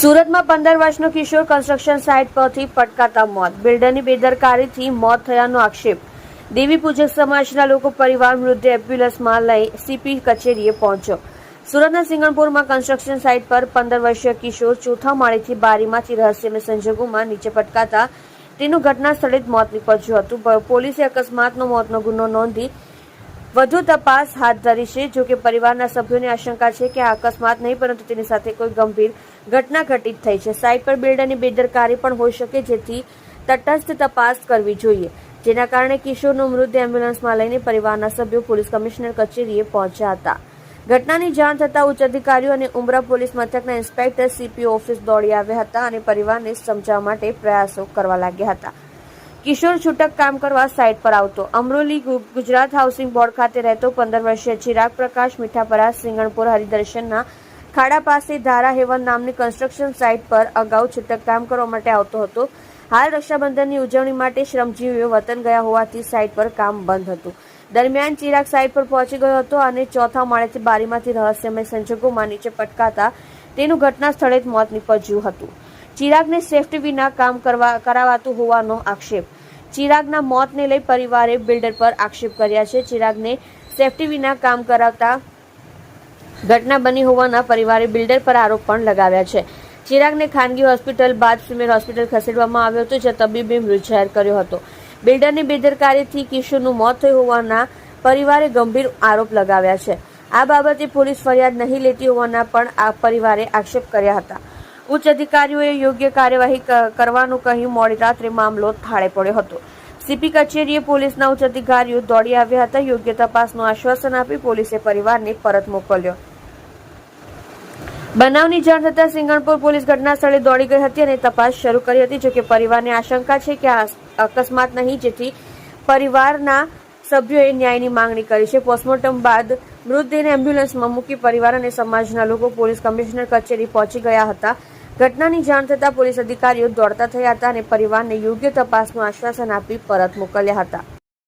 સુરતમાં પંદર વર્ષનો કિશોર કન્સ્ટ્રક્શન સાઇટ પરથી પટકાતા મોત. બિલ્ડરની બેદરકારીથી મોત થયાનો આક્ષેપ. દેવી પૂજક સમાજના લોકો, પરિવાર મૃતદેહ એમ્બ્યુલન્સમાં લઈ સીપી કચેરીએ પહોંચ્યો. સુરતના સિંગણપુરમાં કન્સ્ટ્રક્શન સાઇટ પર પંદર વર્ષીય કિશોર ચોથા માળેથી બારીમાંથી રહસ્યમય સંજોગોમાં નીચે પટકાતા તેનું ઘટના સ્થળે જ મોત નીપજ્યું હતું. પોલીસે અકસ્માતનો મોતનો ગુનો નોંધી વધુ તપાસ હાથ ધરી છે. જો કે પરિવારના સભ્યોને આશંકા છે કે આ અકસ્માત નહીં, પરંતુ તેની સાથે કોઈ ગંભીર ઘટના ઘટિત થઈ છે. પર બિલ્ડરની બેદરકારી પણ હોઈ શકે જેથી તટસ્થ તપાસ કરવી જોઈએ. જેના કારણે કિશોરનું મૃતદેહ એમ્બ્યુલન્સમાં લઈને પરિવારના સભ્યો, પોલીસ કમિશનર કચેરીએ પહોંચ્યા હતા. ઘટનાની જાણ થતાં ઉચ્ચ અધિકારીઓ અને ઉમરા પોલીસ મથકના ઇન્સ્પેક્ટર, સીપીઓ ઓફિસ દોડી આવ્યા હતા અને પરિવારને સમજાવવા માટે પ્રયાસો કરવા લાગ્યા હતા. કિશોર છૂટક કામ કરવા સાઇટ પર આવતો. અમરોલી ગુજરાત હાઉસિંગ બોર્ડ ખાતે રહેતો પંદર વર્ષીય ચિરાગ પ્રકાશ મીઠાપરા સિંગણપુર હરિદર્શનના ખાડા પાસે ધારા હેવન નામની કન્સ્ટ્રક્શન સાઇટ પર અગાઉ છૂટક કામ કરવા માટે આવતો હતો. હાલ રક્ષાબંધનની ઉજવણી માટે શ્રમજીવીઓ વતન ગયા હોવાથી સાઇટ પર કામ બંધ હતું. દરમિયાન ચિરાગ સાઇટ પર પહોંચી ગયો હતો અને ચોથા માળેથી બારીમાંથી રહસ્યમય સંજોગોમાં નીચે પટકાતા તેનું ઘટના સ્થળે જ મોત નીપજ્યું હતું. ચિરાગને સેફ્ટી વિના કામ કરવા, કરાવાતું હોવાનો આક્ષેપ. ચિરાગના મોતને લઈ પરિવારે બિલ્ડર પર આક્ષેપ કર્યા છે. ચિરાગને સેફટી વિના કામ કરાવતા ઘટના બની હોવાના પરિવારે બિલ્ડર પર આરોપ પણ લગાવ્યા છે. ચિરાગને ખાનગી હોસ્પિટલ બાદ ફિમેલ હોસ્પિટલ ખસેડવામાં આવ્યો હતો, જ્યાં તબીબે મૃત જાહેર કર્યો હતો. બિલ્ડરની બેદરકારીથી કિશોરનું મોત થયું હોવાના પરિવારે ગંભીર આરોપ લગાવ્યા છે. આ બાબતે પોલીસ ફરિયાદ નહીં લેતી હોવાના પણ આ પરિવારે આક્ષેપ કર્યા હતા. ઉચ્ચ અધિકારીઓએ યોગ્ય કાર્યવાહી કરવાનું કહી મોડી રાત્રે મામલો થાળે પડ્યો હતો. સીપી કચેરીએ પોલીસના ઉચ્ચ અધિકારીઓ દોડી આવ્યા હતા. યોગ્ય તપાસનું આશ્વાસન આપી પોલીસે પરિવારને પરત મોકલ્યો. બનાવની જાણ થતાં સિંગણપુર પોલીસ ઘટના સ્થળે દોડી ગઈ હતી અને તપાસ શરૂ કરી હતી, જોકે પરિવારને આશંકા છે કે આ અકસ્માત નહીં, જેથી પરિવારના સભ્યોએ ન્યાયની માંગણી કરી છે. પોસ્ટમોર્ટમ બાદ મૃતદેહને એમ્બ્યુલન્સમાં મૂકી પરિવાર અને સમાજના લોકો પોલીસ કમિશનર કચેરી પહોંચી ગયા હતા. ઘટનાની જાણ થતાં પોલીસ અધિકારીઓ દોડતા થયા હતા અને પરિવારને યોગ્ય તપાસનું આશ્વાસન આપી પરત મોકલ્યા હતા.